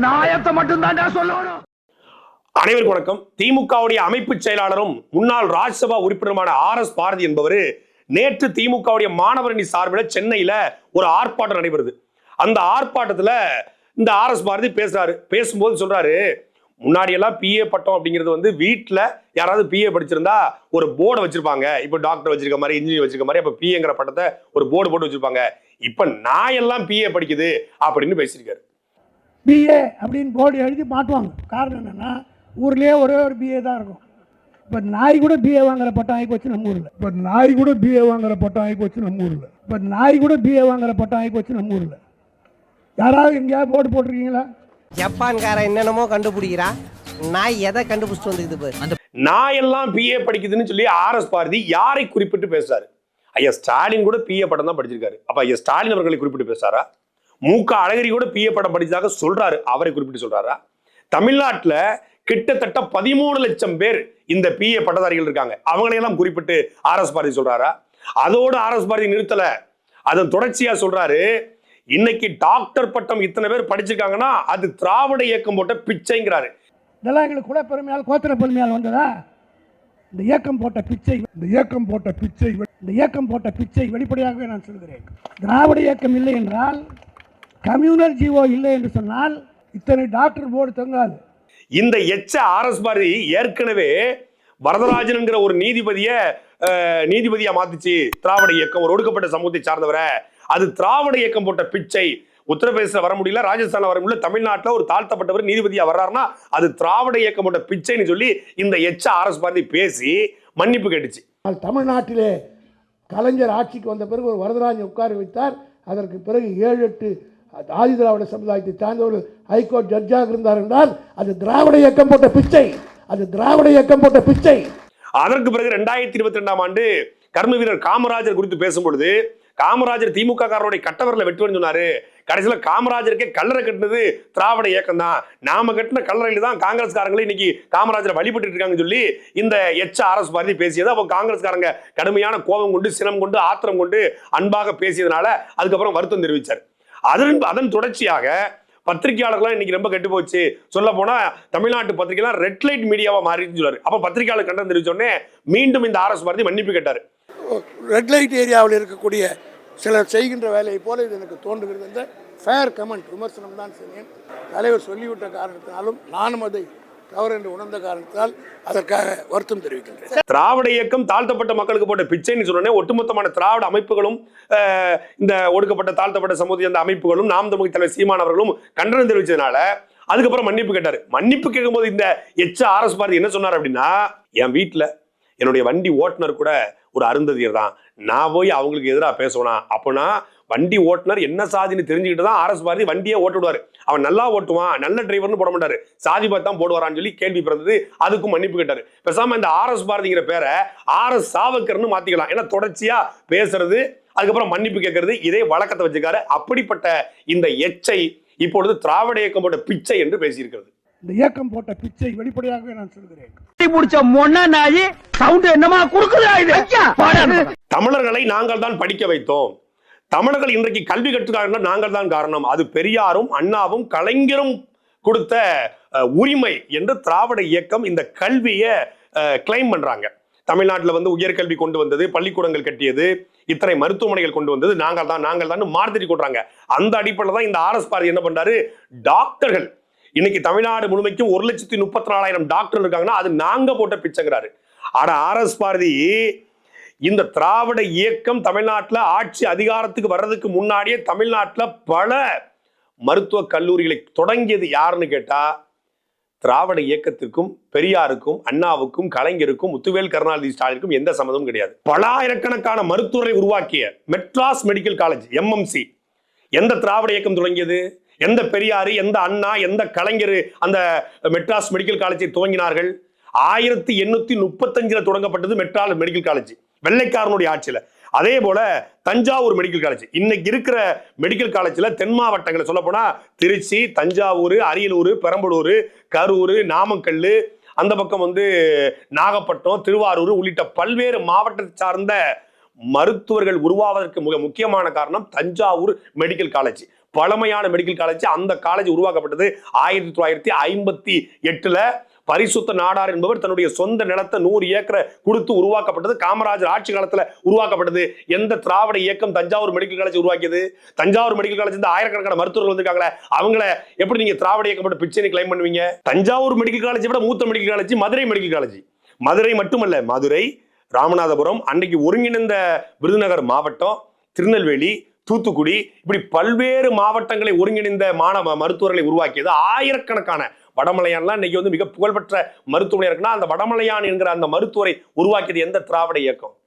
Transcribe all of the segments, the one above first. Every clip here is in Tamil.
நாயத்தை மட்டும்தான்டா சொல்லணும். அனைவருக்கும் வணக்கம். திமுகவுடைய அமைப்பு செயலாளரும் முன்னாள் ராஜ்யசபா உறுப்பினருமான ஆர் எஸ் பாரதி என்பவர் நேற்று திமுகவுடைய மாணவரணி சார்பில் சென்னையில ஒரு ஆர்ப்பாட்டம் நடைபெறுது. அந்த ஆர்ப்பாட்டத்துல இந்த ஆர் எஸ் பாரதி பேசுறாரு. பேசும்போது சொல்றாரு முன்னாடி எல்லாம் பிஏ பட்டம் அப்படிங்கிறது வந்து வீட்டில் யாராவது பிஏ படிச்சிருந்தா ஒரு போர்டை வச்சிருப்பாங்க. இப்போ டாக்டர் வச்சிருக்க மாதிரி இன்ஜினியர் வச்சிருக்க மாதிரி அப்போ பிஏங்கிற பட்டத்தை ஒரு போர்டு போட்டு வச்சிருப்பாங்க. இப்ப நான் எல்லாம் பிஏ படிக்குது அப்படின்னு பேசியிருக்காரு. பிஏ அப்படின்னு போர்டு எழுதி மாட்டுவாங்க. காரணம் என்னென்னா ஊர்லேயே ஒரே ஒரு பிஏ தான் இருக்கும். இப்போ நாய் கூட பிஏ வாங்குற பட்டம் ஆகி போச்சு நம்ம ஊரில். இப்போ நாய் கூட பிஏ வாங்குற பட்டம் ஆகி போச்சு நம்ம ஊரில். இப்போ நாய் கூட பிஏ வாங்குற பட்டம் ஆகி போச்சு நம்ம ஊரில். யாராவது எங்கேயாவது போர்டு போட்டிருக்கீங்களா? ஜப்பான்காரன் என்னென்னமோ கண்டுபிடிக்கிறா. நாய் எதை கண்டுபிடிச்சிட்டு வந்துக்குது பாரு. நான் எல்லாம் பிஏ படிக்குதுன்னு சொல்லி ஆர் எஸ் பாரதி யாரை குறிப்பிட்டு பேசுறாரு? ஐயா ஸ்டாலின் கூட பிஏ படம் தான் படிச்சிருக்காரு. அப்ப ஐயா ஸ்டாலின் அவர்களை குறிப்பிட்டு பேசுறாரா? மு க. அழகிரி கூட பிஏ படம் படித்ததாக சொல்றாரு. அவரை குறிப்பிட்டு சொல்றாரா? தமிழ்நாட்டில் கிட்டத்தட்ட பதிமூணு லட்சம் பேர் இந்த பிஏ பட்டதாரிகள் இருக்காங்க. அவங்களையெல்லாம் குறிப்பிட்டு ஆர் எஸ் பாரதி சொல்றாரா? அதோடு ஆர் எஸ் பாரதி நிறுத்தல. அதன் தொடர்ச்சியா சொல்றாரு இன்னைக்கு டாக்டர் பட்டம் இத்தனை பேர் படிச்சிருக்காங்கன்னா அது திராவிட இயக்கம் போட்ட பிச்சைங்கிறாரு. இதெல்லாம் எங்களுக்கு கூட பெருமையால் கோத்திர பெருமையால் வந்ததா? இந்த இயக்கம் போட்ட பிச்சை இந்த இயக்கம் போட்ட பிச்சை இந்த இயக்கம் போட்ட பிச்சை வெளிப்படையாகவே நான் சொல்கிறேன். திராவிட இயக்கம் இல்லை என்றால் கம்யூனல் ஜீவோ இல்லை என்று சொன்னால் இத்தனை டாக்டர் போர்டு தொங்காது. இந்த எச்ச ஆர்எஸ் பாரதி ஏற்கனவே வரதராஜன்ங்கிற ஒரு நீதிபதிய நீதிபதியா மாத்துச்சு திராவிட இயக்கம். ஒரு ஒடுக்கப்பட்ட சமூகத்தை சார்ந்தவரை அது திராவிட இயக்கம் போட்ட பிச்சை. உத்தரப்பிரதேசல வர முடியல ராஜஸ்தான்ல வர முடியல தமிழ்நாட்டுல ஒரு தாழ்த்தப்பட்டவர் நீதிபதியா வர்றாருன்னா அது திராவிட இயக்கம் போட்ட பிச்சைன்னு சொல்லி இந்த எச்ச ஆர்எஸ் பாரதி பேசி மன்னிப்பு கேட்டுச்சு. தமிழ்நாட்டிலே கலைஞர் ஆட்சிக்கு வந்த பிறகு ஒரு வரதராஜன் உட்கார வைத்தார். அதற்கு பிறகு ஏழு எட்டு ஆதி திராவிட சமுதாயத்தை சார்ந்தவர்கள் ஹைகோர்ட் ஜட்ஜாக இருந்தார் என்றால் அது திராவிட இயக்கம் போட்ட பிச்சை. அது திராவிட இயக்கம் போட்ட பிச்சை. அதற்கு பிறகு ரெண்டாயிரத்தி இருபத்தி ரெண்டாம் ஆண்டு கர்ம வீரர் காமராஜர் குறித்து பேசும்பொழுது காமராஜர் திமுக காரருடைய கட்டவரில் வெட்டுவேன்னு சொன்னாரு. கடைசியில் காமராஜருக்கே கல்லறை கட்டினது திராவிட இயக்கம் தான் நாம கட்டின கல்லறையில தான் காங்கிரஸ்காரங்களே இன்னைக்கு காமராஜரை வழிபட்டு இருக்காங்கன்னு சொல்லி இந்த எச்ச அரசு பாரதி பேசியது. அப்போ காங்கிரஸ்காரங்க கடுமையான கோபம் கொண்டு சினம் கொண்டு ஆத்திரம் கொண்டு அன்பாக பேசியதுனால அதுக்கப்புறம் வருத்தம் தெரிவிச்சார். அதன் அதன் தொடர்ச்சியாக பத்திரிகையாளர்கள்லாம் இன்னைக்கு ரொம்ப கெட்டு போச்சு. சொல்ல போனா தமிழ்நாட்டு பத்திரிகைலாம் ரெட் லைட் மீடியாவா மாறிடுன்னு சொல்லாரு அப்ப பத்திரிகையாளர் கண்டம் தெரிவிச்சோடனே மீண்டும் இந்த ஆர்எஸ் பாரதி மன்னிப்பு கேட்டாரு. ரெட் லைட் ஏரியாவில் இருக்கக்கூடிய சிலர் செய்கின்ற வேலையை போல இது எனக்கு தோன்றுகிறது என்ற ஃபேர் கமெண்ட் விமர்சனம் தான் செய்வேன் தலைவர் சொல்லிவிட்ட காரணத்தினாலும் நானும் அதை தவறு என்று உணர்ந்த காரணத்தால் அதற்காக வருத்தம் தெரிவிக்கின்றேன். திராவிட இயக்கம் தாழ்த்தப்பட்ட மக்களுக்கு போட்ட பிச்சைன்னு சொன்னோடனே ஒட்டுமொத்தமான திராவிட அமைப்புகளும் இந்த ஒடுக்கப்பட்ட தாழ்த்தப்பட்ட சமூக அந்த அமைப்புகளும் நாம் தமிழ் தலைவர் சீமான் அவர்களும் கண்டனம் தெரிவிச்சதுனால அதுக்கப்புறம் மன்னிப்பு கேட்டார். மன்னிப்பு கேட்கும்போது இந்த எச்ச ஆர்எஸ் பாரதி என்ன சொன்னார் அப்படின்னா என் வீட்டில் என்னுடைய வண்டி ஓட்டுநர் கூட ஒரு அருந்ததியர் தான். நான் போய் அவங்களுக்கு எதிராக பேசுவேனா? அப்போனா வண்டி ஓட்டுநர் என்ன சாதின்னு தெரிஞ்சுக்கிட்டு தான் ஆர்எஸ் பாரதி வண்டியே ஓட்டு விடுவாரு அவன் நல்லா ஓட்டுவான் நல்ல டிரைவர்னு போட மாட்டாரு. சாதி பார்த்து தான் போடுவாரான்னு சொல்லி கேள்வி பிறந்தது அதுக்கும் மன்னிப்பு கேட்டாரு. பேசாம இந்த ஆர்எஸ் பாரதிங்கிற பேரை ஆர்எஸ் சாவக்கர்னு மாத்திக்கலாம். ஏன்னா தொடர்ச்சியா பேசுறது அதுக்கப்புறம் மன்னிப்பு கேட்கறது இதே வழக்கத்தை வச்சுக்காரு. அப்படிப்பட்ட இந்த எச்சை இப்பொழுது திராவிட இயக்கம் போட்ட பிச்சை என்று பேசியிருக்கிறது. இந்த இயக்கம் போட்ட பிச்சை வெளிப்படையாகவே நான் சொல்கிறேன் முடிச்ச மொன்ன நாயி சவுண்ட் என்னமா குறுக்குதா இது? பாடா. தமிழர்களை நாங்கள் தான் படிக்க வைத்தோம். தமிழர்கள் இன்றைக்கு கல்வி கற்றுக்காங்க நாங்கள் தான் காரணம். அது பெரியாரும் அண்ணாவும் கலைஞரும் கொடுத்த உரிமை என்று திராவிட இயக்கம் இந்த கல்வியை கிளைம் பண்றாங்க. தமிழ்நாட்டில் வந்து உயர்கல்வி கொண்டு வந்தது பள்ளிக்கூடங்கள் கட்டியது இத்தனை மருத்துவமனைகள் கொண்டு வந்தது நாங்கள் தான் நாங்கள் தான் மார்த்தடி கொள்றாங்க அந்த அடிப்படையில் தான் இந்த ஆர்எஸ் பாரதி என்ன பண்றாரு? டாக்டர்கள். இன்னைக்கு தமிழ்நாடு முழுமைக்கும் ஒரு லட்சத்தி முப்பத்தி நாலாயிரம் டாக்டர் இருக்காங்கன்னா அது நாங்க போட்ட பிச்சைங்கிறாரு. ஆனா ஆர்எஸ் பாரதி இந்த திராவிட இயக்கம் தமிழ்நாட்டில் ஆட்சி அதிகாரத்துக்கு வர்றதுக்கு முன்னாடியே தமிழ்நாட்டில் பல மருத்துவக் கல்லூரிகளை தொடங்கியது யாருன்னு கேட்டால் திராவிட இயக்கத்திற்கும் பெரியாருக்கும் அண்ணாவுக்கும் கலைஞருக்கும் முத்துவேல் கருணாநிதி ஸ்டாலினுக்கும் எந்த சம்மதமும் கிடையாது. பல ஆயிரக்கணக்கான மருத்துவரை உருவாக்கிய மெட்ராஸ் மெடிக்கல் காலேஜ் எம்எம்சி. எந்த திராவிட இயக்கம் தொடங்கியது? எந்த பெரியார் எந்த அண்ணா எந்த கலைஞர் அந்த மெட்ராஸ் மெடிக்கல் காலேஜை துவங்கினார்கள்? ஆயிரத்தி எண்ணூத்தி முப்பத்தஞ்சில் தொடங்கப்பட்டது மெட்ராஸ் மெடிக்கல் காலேஜ். வெள்ளைக்காரனுடைய ஆட்சியில. அதே போல தஞ்சாவூர் மெடிக்கல் காலேஜ் இன்னைக்கு இருக்கிற மெடிக்கல் காலேஜ்ல தென் மாவட்டங்களை சொல்ல போனா திருச்சி தஞ்சாவூர் அரியலூர் பெரம்பலூர் கரூர் நாமக்கல் அந்த பக்கம் வந்து நாகப்பட்டினம் திருவாரூர் உள்ளிட்ட பல்வேறு மாவட்டத்தை சார்ந்த மருத்துவர்கள் உருவாவதற்கு மிக முக்கியமான காரணம் தஞ்சாவூர் மெடிக்கல் காலேஜ் பழமையான மெடிக்கல் காலேஜ் அந்த காலேஜ் உருவாக்கப்பட்டது ஆயிரத்தி தொள்ளாயிரத்தி ஐம்பத்தி எட்டுல பரிசுத்த நாடார் என்பவர் தன்னுடைய சொந்த நிலத்தை நூறு ஏக்கரை கொடுத்து உருவாக்கப்பட்டது. காமராஜர் ஆட்சி காலத்தில் உருவாக்கப்பட்டது. எந்த திராவிட இயக்கம் தஞ்சாவூர் மெடிக்கல் காலேஜ் உருவாக்கியது? தஞ்சாவூர் மெடிக்கல் காலேஜ் இருந்து ஆயிரக்கணக்கான மருத்துவர்கள் வந்திருக்காங்களே அவங்கள எப்படி நீங்க திராவிட இயக்கப்பட்ட பிச்சை கிளைம் பண்ணுவீங்க? தஞ்சாவூர் மெடிக்கல் காலேஜ் விட மூத்த medical college Madurai medical college. Madurai மட்டுமல்ல மதுரை ராமநாதபுரம் அன்னைக்கு ஒருங்கிணைந்த விருதுநகர் மாவட்டம் திருநெல்வேலி தூத்துக்குடி இப்படி பல்வேறு மாவட்டங்களை ஒருங்கிணைந்த மாணவ மருத்துவர்களை உருவாக்கியது ஆயிரக்கணக்கான வடமலையான்லாம் இன்னைக்கு வந்து மிக புகழ்பெற்ற மருத்துவமனை இருக்குன்னா அந்த வடமலையான் என்கிற அந்த மருத்துவரை உருவாக்கியது எந்த திராவிட இயக்கம்?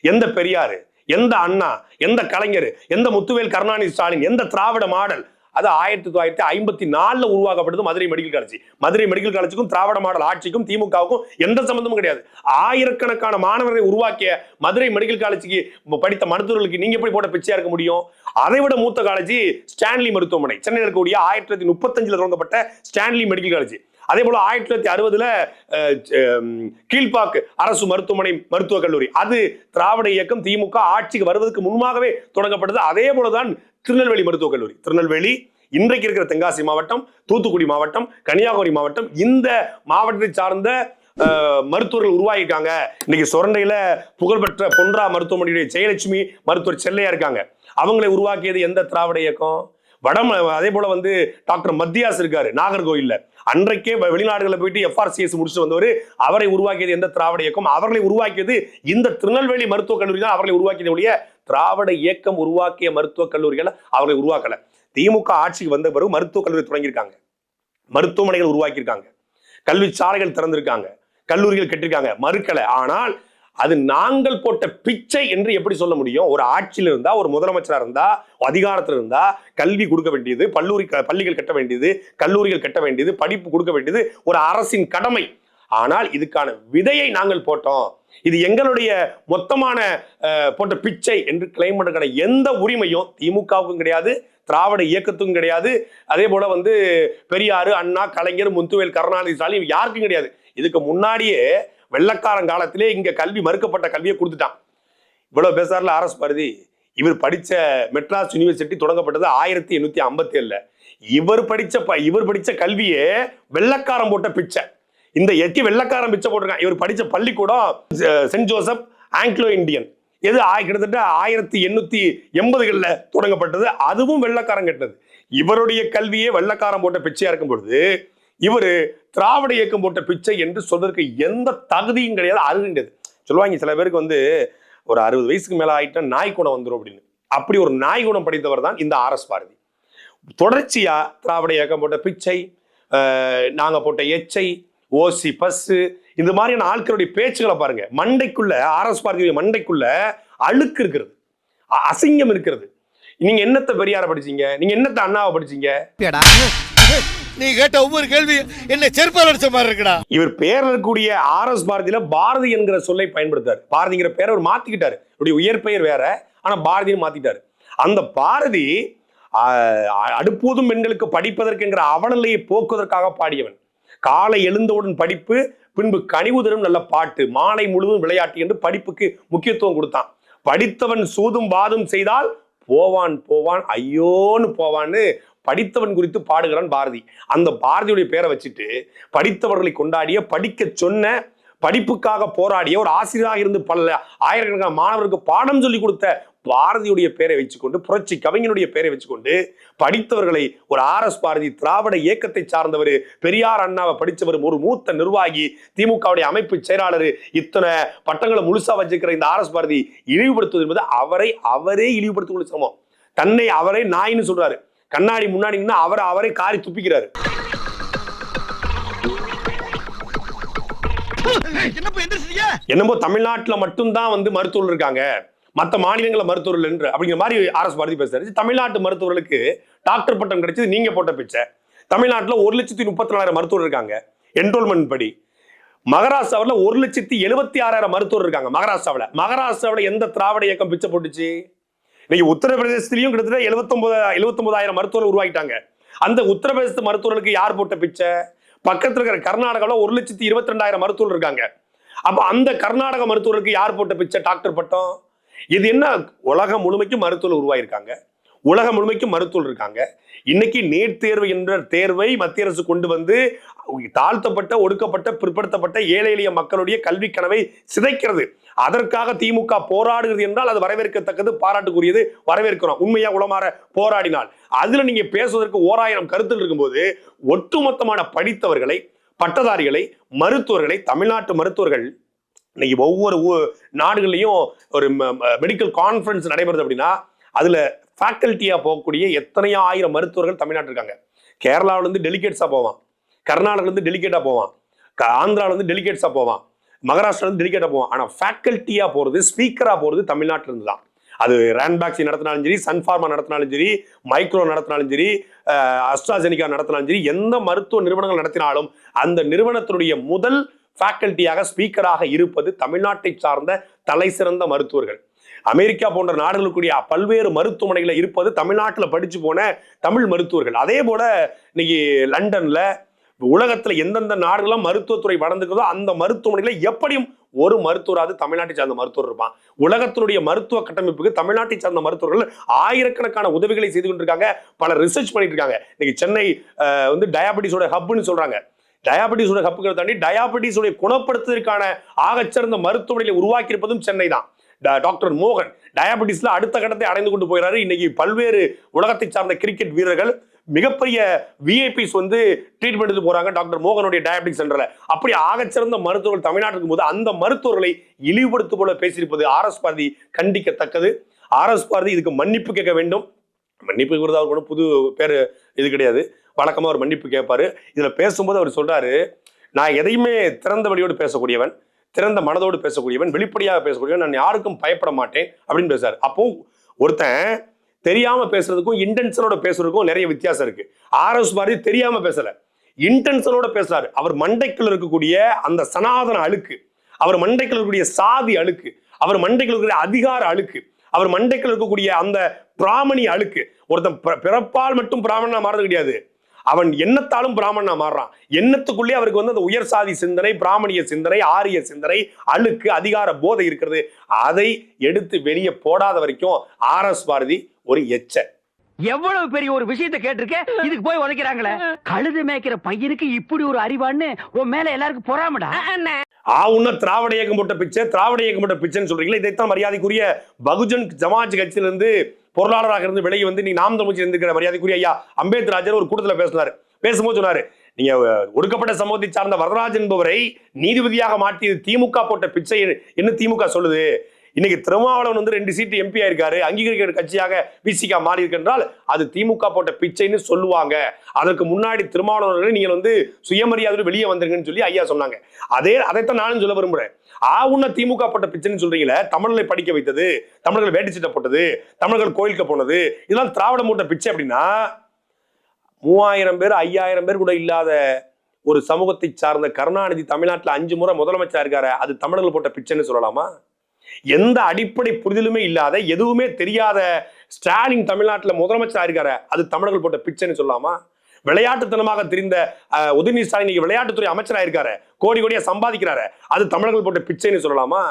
எந்த பெரியாரு? எந்த அண்ணா? எந்த கலைஞர்? எந்த முத்துவேல் கருணாநிதி ஸ்டாலின்? எந்த திராவிட மாடல்? அது ஆயிரத்தி தொள்ளாயிரத்தி ஐம்பத்தி நாலில் உருவாக்கப்பட்டது Madurai medical college Madurai medical காலேஜுக்கும் திராவிட மாடல் ஆட்சிக்கும் திமுகவுக்கும் எந்த சம்பந்தமும் கிடையாது. ஆயிரக்கணக்கான மாணவர்களை உருவாக்கிய மதுரை மெடிக்கல் காலேஜுக்கு படித்த மருத்துவர்களுக்கு நீங்க எப்படி போட்ட பிச்சையா இருக்க முடியும்? அதை விட மூத்த காலேஜ் ஸ்டான்லி மருத்துவமனை. சென்னையில் இருக்கக்கூடிய ஆயிரத்தி தொள்ளாயிரத்தி முப்பத்தஞ்சில் தொடங்கப்பட்ட ஸ்டான்லி மெடிக்கல் காலேஜ் அதே போல ஆயிரத்தி தொள்ளாயிரத்தி அறுபதுல கீழ்பாக்கு கீழ்ப்பாக்கு அரசு மருத்துவமனை மருத்துவக் கல்லூரி. அது திராவிட இயக்கம் திமுக ஆட்சிக்கு வருவதற்கு முன்பாகவே தொடங்கப்பட்டது. அதே போலதான் திருநெல்வேலி மருத்துவக் கல்லூரி. திருநெல்வேலி இன்றைக்கு இருக்கிற தென்காசி மாவட்டம் தூத்துக்குடி மாவட்டம் கன்னியாகுமரி மாவட்டம் இந்த மாவட்டத்தை சார்ந்த மருத்துவர்கள் உருவாகியிருக்காங்க. இன்னைக்கு சுரண்டையில புகழ்பெற்ற பொன்றா மருத்துவமனையுடைய ஜெயலட்சுமி மருத்துவர் செல்லையா இருக்காங்க. அவங்களை உருவாக்கியது எந்த திராவிட இயக்கம்? வடம் அதே போல வந்து டாக்டர் மத்தியாஸ் இருக்காரு நாகர்கோயில்ல அன்றைக்கே வெ- வெளிநாடுகளில் போயிட்டு எஃப்ஆர்சிஎஸ் முடிச்சுட்டு வந்தவர் அவரை உருவாக்கியது எந்த திராவிட இயக்கம்? அவர்களை உருவாக்கியது இந்த திருநெல்வேலி மருத்துவக் கல்லூரி தான் அவர்களை உருவாக்கியது ஒழிய திராவிட இயக்கம் உருவாக்கிய மருத்துவக் கல்லூரிகளை அவர்களை உருவாக்கல. திமுக ஆட்சிக்கு வந்த பிறகு மருத்துவக் கல்லூரி தொடங்கியிருக்காங்க. மருத்துவமனைகள் உருவாக்கியிருக்காங்க. கல்வி சாலைகள் திறந்திருக்காங்க. கல்லூரிகள் கட்டிருக்காங்க மறுக்கலை. ஆனால் அது நாங்கள் போட்ட பிச்சை என்று எப்படி சொல்ல முடியும்? ஒரு ஆட்சியில் இருந்தா ஒரு முதலமைச்சரா இருந்தா அதிகாரத்தில் இருந்தா கல்வி கொடுக்க வேண்டியது பல்லூரி பள்ளிகள் கட்ட வேண்டியது கல்லூரிகள் கட்ட வேண்டியது படிப்பு கொடுக்க வேண்டியது ஒரு அரசின் கடமை. ஆனால் இதுக்கான விதையை நாங்கள் போட்டோம். இது எங்களுடைய மொத்தமான போட்ட பிச்சை என்று கிளைம் பண்ணுறதுக்கான எந்த உரிமையும் திமுகவுக்கும் கிடையாது திராவிட இயக்கத்துக்கும் கிடையாது. அதே போல வந்து பெரியாறு அண்ணா கலைஞர் முத்துவேல் கருணாநிதி ஸ்டாலின் யாருக்கும் கிடையாது. இதுக்கு முன்னாடியே வெள்ளக்காரன் காலத்திலே இங்க கல்வி மறுக்கப்பட்ட கல்வியை கொடுத்துட்டான். இவ்வளவு பேசார்ல ஆர்எஸ் பாரதி இவர் படித்த மெட்ராஸ் யூனிவர்சிட்டி தொடங்கப்பட்டது ஆயிரத்தி எண்ணூத்தி ஐம்பத்தி ஏழுல இவர் படிச்ச ப- இவர் படிச்ச கல்வியே வெள்ளக்காரன் போட்ட பிச்சை. இந்த எட்டி வெள்ளக்காரன் பிச்சை போட்டிருக்கான். இவர் படிச்ச பள்ளிக்கூடம் செ- சென்ட் ஜோசப் ஆங்கிலோ இந்தியன். எது கிட்டத்தட்ட ஆயிரத்தி எண்ணூத்தி எண்பதுகளில் தொடங்கப்பட்டது. அதுவும் வெள்ளக்காரன் கட்டினது இவருடைய கல்வியே வெள்ளக்காரன் போட்ட பிச்சையா இருக்கும் பொழுது இவர் திராவிட இயக்கம் போட்ட பிச்சை என்று சொல்வதற்கு எந்த தகுதியும் கிடையாது அருகின்றது சொல்லுவாங்க சில பேருக்கு வந்து ஒரு அறுபது வயசுக்கு மேலே ஆயிட்டா நாய் குணம் வந்துடும் அப்படின்னு. அப்படி ஒரு நாய் குணம் படித்தவர் தான் இந்த ஆர்எஸ் பாரதி. தொடர்ச்சியா திராவிட இயக்கம் போட்ட பிச்சை நாங்கள் போட்ட எச்சை ஓசி பஸ்ஸு இந்த மாதிரியான ஆட்களுடைய பேச்சுகளை பாருங்க. மண்டைக்குள்ள ஆர்எஸ் பாரதியுடைய மண்டைக்குள்ள அழுக்கு இருக்கிறது. அசிங்கம் இருக்கிறது. நீங்க என்னத்த பெரியார படிச்சீங்க? நீங்க என்னத்தை அண்ணாவை படிச்சீங்க? நீ கேட்ட ஒவ்வொரு கேள்வி என்ன செருப்பால் அடிச்ச மாதிரி இருக்குடா. இவர் பேர் இருக்கக்கூடிய ஆர் எஸ் பாரதியில பாரதி என்கிற சொல்லை பயன்படுத்தாரு பாரதிங்கிற பேரை அவர் மாத்திக்கிட்டாரு. அவருடைய உயர் பெயர் வேற ஆனா பாரதின்னு மாத்திட்டாரு. அந்த பாரதி அடுப்பூதும் பெண்களுக்கு படிப்பதற்குங்கிற அவநிலையை போக்குவதற்காக பாடியவன். காலை எழுந்தவுடன் படிப்பு பின்பு கனிவு தரும் நல்ல பாட்டு மாலை முழுவதும் விளையாட்டு என்று படிப்புக்கு முக்கியத்துவம் கொடுத்தான். படித்தவன் சூதும் வாதும் செய்தால் போவான் போவான் ஐயோன்னு போவான்னு படித்தவன் குறித்து பாடுகிறான் பாரதி. அந்த பாரதியுடைய பேரை வச்சுட்டு படித்தவர்களை கொண்டாடிய படிக்க சொன்ன படிப்புக்காக போராடிய ஒரு ஆசிரியராக இருந்து பல ஆயிரக்கணக்கான மாணவருக்கு பாடம் சொல்லி கொடுத்த பாரதியுடைய பேரை வச்சுக்கொண்டு புரட்சி கவிஞனுடைய பேரை வச்சுக்கொண்டு படித்தவர்களை ஒரு ஆர் எஸ் பாரதி திராவிட இயக்கத்தை சார்ந்தவர் பெரியார் அண்ணாவை படித்தவர் ஒரு மூத்த நிர்வாகி திமுகவுடைய அமைப்பு செயலாளர் இத்தனை பட்டங்களை முழுசா வச்சிருக்கிற இந்த ஆர் எஸ் பாரதி இழிவுபடுத்துவது என்பது அவரை அவரே இழிவுபடுத்துவது சமம் தன்னை அவரே நாயின்னு சொல்றாரு. கண்ணாடி முன்னாடி நின்று அவரை அவரை காரி துப்பிக்கிறாரு. என்னமோ தமிழ்நாட்டுல மட்டும்தான் வந்து மருத்துவர்கள் இருக்காங்க. மற்ற மாநிலங்கள மருத்துவர்கள் என்று அப்படிங்கிற மாதிரி ஆர்எஸ் பாரதி பேசுறாரு. தமிழ்நாட்டு மருத்துவர்களுக்கு டாக்டர் பட்டம் கிடைச்சது நீங்க போட்ட பிச்சை. தமிழ்நாட்டில் ஒரு லட்சத்தி முப்பத்தி நாலாயிரம் மருத்துவர் இருக்காங்க என்ரோல்மெண்ட் படி. மகாராஷ்டிராவில் ஒரு லட்சத்தி எழுபத்தி ஆறாயிரம் மருத்துவர் இருக்காங்க மகாராஷ்டிராவில். மகாராஷ்டிராவில் எந்த திராவிட இயக்கம் பிச்சை போட்டுச்சு? இன்னைக்கு உத்தரப்பிரதேசத்திலையும் கிட்டத்தட்ட எழுபத்தொன்பது எழுபத்தொன்பதாயிரம் மருத்துவர் உருவாக்கிட்டாங்க அந்த உத்தரப்பிரதேச மருத்துவர்களுக்கு யார் போட்ட பிச்சை? பக்கத்தில் இருக்கிற கர்நாடகாவில் ஒரு லட்சத்தி இருபத்தி ரெண்டாயிரம் மருத்துவர் இருக்காங்க. அப்போ அந்த கர்நாடக மருத்துவர்களுக்கு யார் போட்ட பிச்சை? டாக்டர் பட்டம். இது என்ன? உலகம் முழுமைக்கும் மருத்துவர் உருவாயிருக்காங்க. உலகம் முழுமைக்கும் மருத்துவர் இருக்காங்க. இன்னைக்கு நீட் தேர்வு என்ற தேர்வை மத்திய அரசு கொண்டு வந்து தாழ்த்தப்பட்ட ஒடுக்கப்பட்ட பிற்படுத்தப்பட்ட ஏழை எளிய மக்களுடைய கல்வி கனவை சிதைக்கிறது. அதற்காக திமுக போராடுகிறது என்றால் அது வரவேற்கத்தக்கது பாராட்டுக்குரியது வரவேற்கிறோம். உண்மையா உளமாற போராடினால். அதுல நீங்க பேசுவதற்கு ஓராயிரம் கருத்தில் இருக்கும்போது ஒட்டுமொத்தமான படித்தவர்களை பட்டதாரிகளை மருத்துவர்களை தமிழ்நாட்டு மருத்துவர்கள் இன்னைக்கு ஒவ்வொரு நாடுகள்லையும் ஒரு மெடிக்கல் கான்ஃபரன்ஸ் நடைபெறுது அப்படின்னா அதுல ஃபேக்கல்ட்டியா போகக்கூடிய எத்தனையோ ஆயிரம் மருத்துவர்கள் தமிழ்நாட்டில் இருக்காங்க. கேரளாவிலேருந்து டெலிகேட்ஸா போவான். கர்நாடகிலேருந்து டெலிகேட்டா போவான். ஆந்திராவிலேருந்து இருந்து டெலிகேட்ஸா போவான். மகாராஷ்டிரா இருந்து டெலிகேட்டா போவான். ஆனா ஃபேக்கல்ட்டியா போறது ஸ்பீக்கரா போறது தமிழ்நாட்டில இருந்து தான். அது ரேன்பாக்சி நடத்தினாலும் சரி சன்ஃபார்மா நடத்தினாலும் சரி மைக்ரோ நடத்தினாலும் சரி அஸ்ட்ராஜெனிகா நடத்தினாலும் சரி எந்த மருத்துவ நிறுவனங்கள் நடத்தினாலும் அந்த நிறுவனத்தினுடைய முதல் ஃபேக்கல்ட்டியாக ஸ்பீக்கராக இருப்பது தமிழ்நாட்டை சார்ந்த தலை சிறந்த மருத்துவர்கள். அமெரிக்கா போன்ற நாடுகளுக்குரிய பல்வேறு மருத்துவமனைகளை இருப்பது தமிழ்நாட்டில் படிச்சு போன தமிழ் மருத்துவர்கள். அதே போல இன்னைக்கு லண்டன்ல உலகத்துல எந்தெந்த நாடுகளும் மருத்துவத்துறை வளர்ந்துக்கிறதோ அந்த மருத்துவமனைகளை எப்படியும் ஒரு மருத்துவராது தமிழ்நாட்டை சார்ந்த மருத்துவர் இருப்பான். உலகத்தினுடைய மருத்துவ கட்டமைப்புக்கு தமிழ்நாட்டை சார்ந்த மருத்துவர்கள் ஆயிரக்கணக்கான உதவிகளை செய்து கொண்டிருக்காங்க. பல ரிசர்ச் பண்ணிட்டு இருக்காங்க. இன்னைக்கு சென்னை வந்து டயாபெட்டிஸோட ஹப்னு சொல்றாங்க. டயாபெட்டிஸோட கப்புகளை தாண்டி டயாபெட்டிஸோட குணப்படுத்துவதற்கான ஆகச்சிறந்த மருத்துவமனைகளை உருவாக்கியிருப்பதும் சென்னை தான். டா- டாக்டர் மோகன் டயாபெட்டிஸ்ல அடுத்த கட்டத்தை அடைந்து கொண்டு போகிறாரு. இன்னைக்கு பல்வேறு உலகத்தை சார்ந்த கிரிக்கெட் வீரர்கள் மிகப்பெரிய விஐபிஸ் வந்து ட்ரீட்மெண்ட் எடுத்து போறாங்க டாக்டர் மோகனுடைய டயபெட்டிக் சென்டர்ல அப்படி ஆகச்சிறந்த மருத்துவர்கள் தமிழ்நாட்டுக்கு போது அந்த மருத்துவர்களை இழிவுபடுத்து போல பேசியிருப்பது ஆர்எஸ் பாரதி கண்டிக்கத்தக்கது. ஆர்எஸ் பாரதி இதுக்கு மன்னிப்பு கேட்க வேண்டும். மன்னிப்பு அவர் கூட புது பேர் இது கிடையாது. வழக்கமாக அவர் மன்னிப்பு கேட்பாரு. இதுல பேசும்போது அவர் சொல்றாரு நான் எதையுமே திறந்த வழியோடு பேசக்கூடியவன் திறந்த மனதோடு பேசக்கூடியவன் வெளிப்படையாக பேசக்கூடியவன் நான் யாருக்கும் பயப்பட மாட்டேன் அப்படின்னு பேசுறாரு. அப்போ ஒருத்தன் தெரியாம பேசுறதுக்கும் இன்டென்ஷனோட பேசுறதுக்கும் நிறைய வித்தியாசம் இருக்கு. ஆர்எஸ் பாரதி தெரியாம பேசல. இன்டென்ஷனோட பேசுறாரு. அவர் மண்டைக்குள்ள இருக்கக்கூடிய அந்த சனாதன அழுக்கு அவர் மண்டைக்குள்ள இருக்கக்கூடிய சாதி அழுக்கு அவர் மண்டைக்குள்ள இருக்கக்கூடிய அதிகார அழுக்கு அவர் மண்டைக்குள்ள இருக்கக்கூடிய அந்த பிராமணி அழுக்கு ஒருத்தன் பிற- பிறப்பால் மட்டும் பிராமணனா மாறது கிடையாது. அவன் எண்ணத்தாலும் பிராமணனா மாறுறான். எண்ணத்துக்குள்ளே அவருக்கு வந்து அந்த உயர் சாதி சிந்தனை பிராமணிய சிந்தனை ஆரிய சிந்தனை அழுக்கு அதிகார போதை இருக்கிறது அதை எடுத்து வெளியே போடாத வரைக்கும் ஆர் எஸ் பாரதி ஒரு எச்ச. எவ்வளவு பெரிய ஒரு விஷயத்தை கேட்டிருக்க? இதுக்கு போய் உதைக்கிறாங்களே. கழுது மேய்க்கிற பையனுக்கு இப்படி ஒரு அறிவான்னு உன் மேல எல்லாருக்கும் பொறாமடா? ஆ உன்ன திராவிட இயக்கம் போட்ட பிச்சை திராவிட இயக்கம் போட்ட பிச்சைன்னு சொல்றீங்களா இதைத்தான் மரியாதைக்குரிய பகுஜன் ஜமாஜ் கட்சியில இருந்து பொருளாளராக இருந்து விலகி வந்து நீ நாம் தமிழ் இருந்திருக்கிற மரியாதைக்குரிய ஐயா அம்பேத்கர் ராஜர் ஒரு கூட்டத்தில் பேசினார். பேசும்போது சொன்னாரு நீங்க ஒடுக்கப்பட்ட சமூகத்தை சார்ந்த வரதராஜ் என்பவரை நீதிபதியாக மாற்றியது திமுக போட்ட பிச்சை என்ன திமுக சொல்லுது? இன்னைக்கு திருமாவளவன் வந்து ரெண்டு சீட்டு எம்பி ஆயிருக்காரு. அங்கீகரிக்கிற கட்சியாக பிசிகா மாறி இருக்கின்றால் அது திமுக போட்ட பிச்சைன்னு சொல்லுவாங்க. அதற்கு முன்னாடி திருமாவளவன் நீங்கள் வந்து சுயமரியாதையோடு வெளியே வந்துருங்கன்னு சொல்லி ஐயா சொன்னாங்க. அதே அதைத்தான் நானும் சொல்ல விரும்புறேன். ஆ உன்ன திமுக போட்ட பிச்சைன்னு சொல்றீங்களே தமிழர்களை படிக்க வைத்தது தமிழர்கள் வேட்டிச்சிட்ட போட்டது தமிழர்கள் கோயிலுக்கு போனது இதெல்லாம் திராவிட மூட்ட பிச்சை அப்படின்னா மூவாயிரம் பேர் ஐயாயிரம் பேர் கூட இல்லாத ஒரு சமூகத்தை சார்ந்த கருணாநிதி தமிழ்நாட்டில் அஞ்சு முறை முதலமைச்சா இருக்காரு அது தமிழர்கள் போட்ட பிச்சைன்னு சொல்லலாமா? எந்த அடிப்படை புரிதலுமே இல்லாத எதுவுமே தெரியாத ஸ்டாலின் தமிழ்நாட்டில் முதலமைச்சர் இருக்காரு அது தமிழர்கள் போட்ட பிச்சைன்னு சொல்லலாமா? விளையாட்டுத்தனமாக தெரிந்த உதயநிதி ஸ்டாலின் இன்னைக்கு விளையாட்டுத்துறை அமைச்சராக இருக்காரு கோடி கோடியா சம்பாதிக்கிறாரு. அது தமிழர்கள் போட்ட பிச்சைன்னு சொல்லலாமா?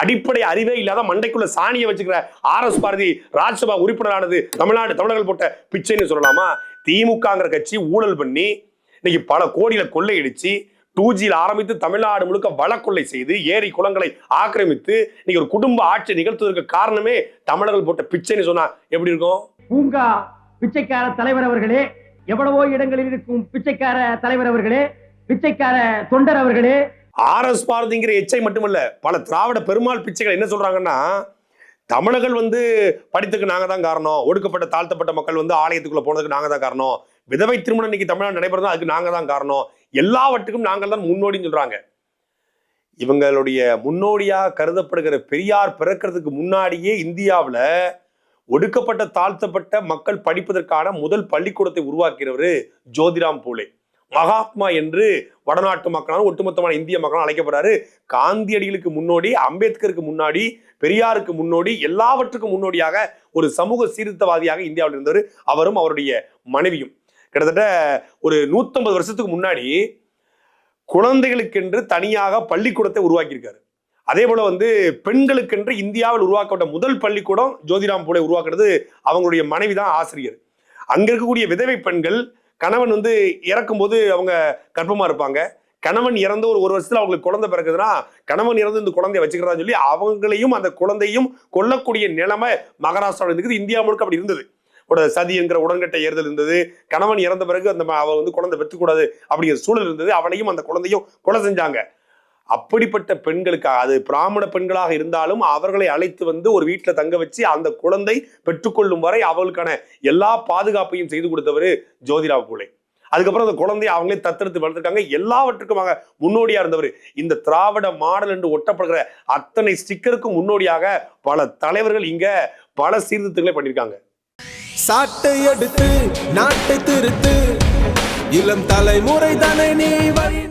அடிப்படை அறிவே இல்லாத மண்டைக்குள்ள சாணியை வச்சுக்கிற ஆர் எஸ் பாரதி ராஜ்யசபா உறுப்பினரானது தமிழ்நாடு தமிழர்கள் போட்ட பிச்சைன்னு சொல்லலாமா? திமுகங்கிற கட்சி ஊழல் பண்ணி இன்னைக்கு பல கோடியில கொள்ளையடிச்சு டூ ஜியில் ஆரம்பித்து தமிழ்நாடு முழுக்க வழக்கொள்ளை செய்து ஏரி குளங்களை ஆக்கிரமித்து இன்னைக்கு ஒரு குடும்ப ஆட்சி நிகழ்த்துவதற்கு காரணமே தமிழர்கள் போட்ட பிச்சைன்னு சொன்னா எப்படி இருக்கும்? பூங்கா பிச்சைக்கார தலைவர் அவர்களே எவ்வளவோ இடங்களில் இருக்கும் பிச்சைக்கார தலைவர் அவர்களே பிச்சைக்கார தொண்டர் அவர்களே. ஆர் எஸ் பாரதிங்கிற எச்சை மட்டுமல்ல பல திராவிட பெருமாள் பிச்சைகள் என்ன சொல்றாங்கன்னா தமிழர்கள் வந்து படித்துக்கு நாங்க தான் காரணம். ஒடுக்கப்பட்ட தாழ்த்தப்பட்ட மக்கள் வந்து ஆலயத்துக்குள்ள போனதுக்கு நாங்க தான் காரணம். விதவை திருமணம் இன்னைக்கு தமிழ்நாடு நடைபெறதா அதுக்கு நாங்க தான் காரணம். எல்லாவற்றுக்கும் நாங்கள் தான் முன்னோடின்னு சொல்றாங்க. இவங்களுடைய முன்னோடியாக கருதப்படுகிற பெரியார் பிறக்கிறதுக்கு முன்னாடியே இந்தியாவில் ஒடுக்கப்பட்ட தாழ்த்தப்பட்ட மக்கள் படிப்பதற்கான முதல் பள்ளிக்கூடத்தை உருவாக்கிறவர் ஜோதிராம் பூலே. மகாத்மா என்று வடநாட்டு மக்களால் ஒட்டுமொத்தமான இந்திய மக்களால் அழைக்கப்படுறாரு. காந்தியடிகளுக்கு முன்னோடி அம்பேத்கருக்கு முன்னாடி பெரியாருக்கு முன்னோடி எல்லாவற்றுக்கும் முன்னோடியாக ஒரு சமூக சீர்திருத்தவாதியாக இந்தியாவில் இருந்தவர் அவரும் அவருடைய மனைவியும். கிட்டத்தட்ட ஒரு நூத்தம்பது வருஷத்துக்கு முன்னாடி குழந்தைகளுக்கென்று தனியாக பள்ளிக்கூடத்தை உருவாக்கியிருக்காரு. அதே போல வந்து பெண்களுக்கென்று இந்தியாவில் உருவாக்கப்பட்ட முதல் பள்ளிக்கூடம் ஜோதிராம் போலே உருவாக்குறது அவங்களுடைய மனைவி தான் ஆசிரியர். அங்க இருக்கக்கூடிய விதவை பெண்கள் கணவன் வந்து இறக்கும்போது அவங்க கர்ப்பமா இருப்பாங்க. கணவன் இறந்து ஒரு ஒரு வருஷத்துல அவங்களுக்கு குழந்தை பிறக்குதுன்னா கணவன் இறந்து இந்த குழந்தைய வச்சுக்கிறதான்னு சொல்லி அவங்களையும் அந்த குழந்தையும் கொல்லக்கூடிய நிலைமை மகாராஷ்டிராவில் இருக்குது. இந்தியா முழுக்க அப்படி இருந்தது. ஒரு சதி என்கிற உடன்கட்டை ஏறுதல் இருந்தது. கணவன் இறந்த பிறகு அந்த அவ வந்து குழந்தை பெற்றுக்கூடாது அப்படிங்கிற சூழல் இருந்தது. அவளையும் அந்த குழந்தையும் கொலை செஞ்சாங்க. அப்படிப்பட்ட பெண்களுக்காக அது பிராமண பெண்களாக இருந்தாலும் அவர்களை அழைத்து வந்து ஒரு வீட்டில் தங்க வச்சு அந்த குழந்தை பெற்றுக்கொள்ளும் வரை அவளுக்கான எல்லா பாதுகாப்பையும் செய்து கொடுத்தவர் ஜோதிராவ் பூலே அதுக்கப்புறம் அந்த குழந்தையை அவங்களே தத்தெடுத்து வளர்த்துருக்காங்க. எல்லாவற்றுக்குமாக முன்னோடியா இருந்தவர். இந்த திராவிட மாடல் என்று ஒட்டப்படுகிற அத்தனை ஸ்டிக்கருக்கும் முன்னோடியாக பல தலைவர்கள் இங்க பல சீர்திருத்தங்களை பண்ணியிருக்காங்க. சாட்டை எடுத்து நாட்டை திருத்து. இளம் தலைமுறை தானே நீ வழி